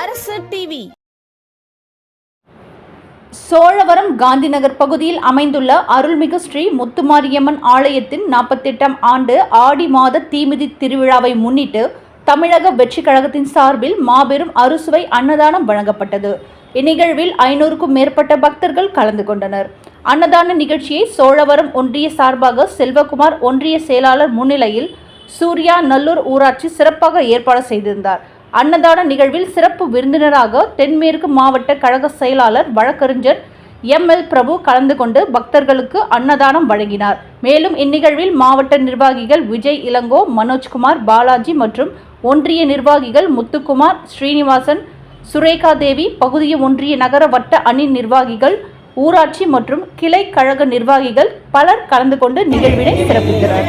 அரசு டிவி சோழவரம் காந்திநகர் பகுதியில் அமைந்துள்ள அருள்மிகு ஸ்ரீ முத்துமாரியம்மன் ஆலயத்தின் நாற்பத்தெட்டாம் ஆண்டு ஆடி மாத தீமிதி திருவிழாவை முன்னிட்டு தமிழக வெற்றி கழகத்தின் சார்பில் மாபெரும் அறுசுவை அன்னதானம் வழங்கப்பட்டது. இந்நிகழ்வில் ஐநூறுக்கும் மேற்பட்ட பக்தர்கள் கலந்து கொண்டனர். அன்னதான நிகழ்ச்சியை சோழவரம் ஒன்றிய சார்பாக செல்வகுமார் ஒன்றிய செயலாளர் முன்னிலையில் சூர்யா நல்லூர் ஊராட்சி சிறப்பாக ஏற்பாடு செய்திருந்தார். அன்னதான நிகழ்வில் சிறப்பு விருந்தினராக தென்மேற்கு மாவட்ட கழக செயலாளர் வழக்கறிஞர் எம். எல். பிரபு கலந்து கொண்டு பக்தர்களுக்கு அன்னதானம் வழங்கினார். மேலும் இந்நிகழ்வில் மாவட்ட நிர்வாகிகள் விஜய் இளங்கோ மனோஜ்குமார் பாலாஜி மற்றும் ஒன்றிய நிர்வாகிகள் முத்துக்குமார் ஸ்ரீனிவாசன் சுரேகா தேவி பகுதிய ஒன்றிய நகர வட்ட அணி நிர்வாகிகள் ஊராட்சி மற்றும் கிளை கழக நிர்வாகிகள் பலர் கலந்து கொண்டு நிகழ்வினை சிறப்பித்தனர்.